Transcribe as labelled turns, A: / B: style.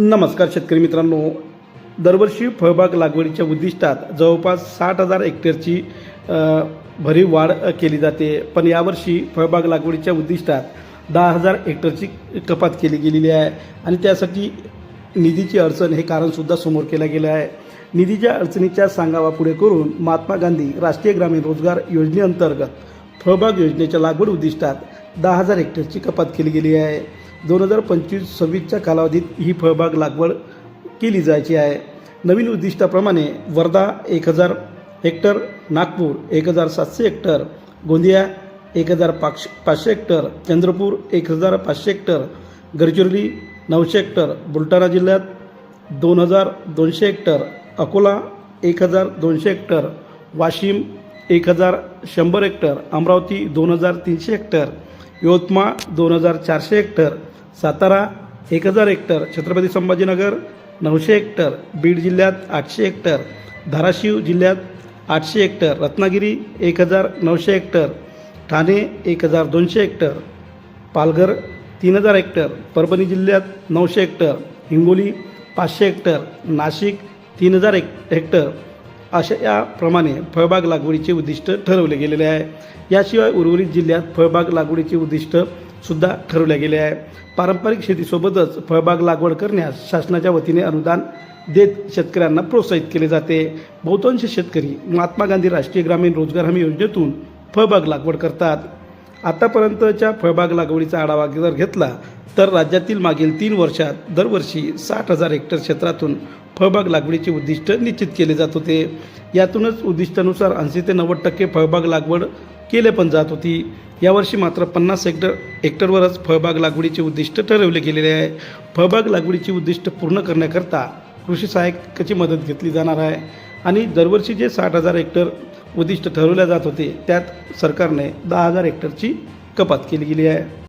A: नमस्कार शेतकरी मित्रांनो. दरवर्षी फळबाग लागवडीच्या उद्दिष्टात जवळपास साठ हजार हेक्टरची भरीव वाढ केली जाते. पण यावर्षी फळबाग लागवडीच्या उद्दिष्टात दहा हजार हेक्टरची कपात केली गेलेली आहे आणि त्यासाठी निधीची अडचण हे कारणसुद्धा समोर केलं गेलं आहे. निधीच्या अडचणीच्या सांगावा पुढे करून महात्मा गांधी राष्ट्रीय ग्रामीण रोजगार योजनेअंतर्गत फळबाग योजनेच्या लागवड उद्दिष्टात दहा हजार हेक्टरची कपात केली गेली आहे. दोन हजार पंचवीस सव्वीसच्या कालावधीत ही फळबाग लागवड केली जायची आहे. नवीन उद्दिष्टाप्रमाणे वर्धा एक हजार हेक्टर नागपूर एक हजार सातशे हेक्टर गोंदिया एक हजार पाचशे पाचशे हेक्टर चंद्रपूर एक हजार पाचशे हेक्टर गडचिरोली नऊशे हेक्टर बुलढाणा जिल्ह्यात दोन हजार दोनशे हेक्टर अकोला एक हजार दोनशे हेक्टर वाशिम एक हजार शंभर हेक्टर अमरावती दोन हजार तीनशे हेक्टर यवतमाळ दोन हजार चारशे हेक्टर सातारा एक हजार हेक्टर छत्रपती संभाजीनगर नऊशे हेक्टर बीड जिल्ह्यात आठशे हेक्टर धाराशिव जिल्ह्यात आठशे हेक्टर रत्नागिरी एक हजार नऊशे हेक्टर ठाणे एक हजार दोनशे हेक्टर पालघर तीन हजार हेक्टर परभणी जिल्ह्यात नऊशे हेक्टर हिंगोली पाचशे हेक्टर नाशिक तीन हजार हेक हेक्टर अशा याप्रमाणे फळबाग लागवडीचे उद्दिष्ट ठरवले गेलेले आहे. याशिवाय उर्वरित जिल्ह्यात फळबाग लागवडीचे उद्दिष्ट सुद्धा ठरवल्या गेले आहे. पारंपरिक शेतीसोबतच फळबाग लागवड करण्यास शासनाच्या वतीने अनुदान देत शेतकऱ्यांना प्रोत्साहित केले जाते. बहुतांश शेतकरी महात्मा गांधी राष्ट्रीय ग्रामीण रोजगार हमी योजनेतून फळबाग लागवड करतात. आतापर्यंतच्या फळबाग लागवडीचा आढावा जर घेतला तर राज्यातील मागील तीन वर्षात दरवर्षी साठ हजार हेक्टर क्षेत्रातून फळबाग लागवडीचे उद्दिष्ट निश्चित केले जात होते. यातूनच उद्दिष्टानुसार ऐंशी ते नव्वद टक्के फळबाग लागवड केले पण जात होती. यावर्षी मात्र पन्नास हेक्टर हेक्टरवरच फळबाग लागवडीचे उद्दिष्ट ठरवले गेलेले आहे. फळबाग लागवडीची उद्दिष्ट पूर्ण करण्याकरता कृषी सहाय्यकाची मदत घेतली जाणार आहे आणि दरवर्षी जे साठ हजार हेक्टर उद्दिष्ट ठरवल्या जात होते त्यात सरकारने दहा हजार हेक्टरची कपात केली गेली आहे.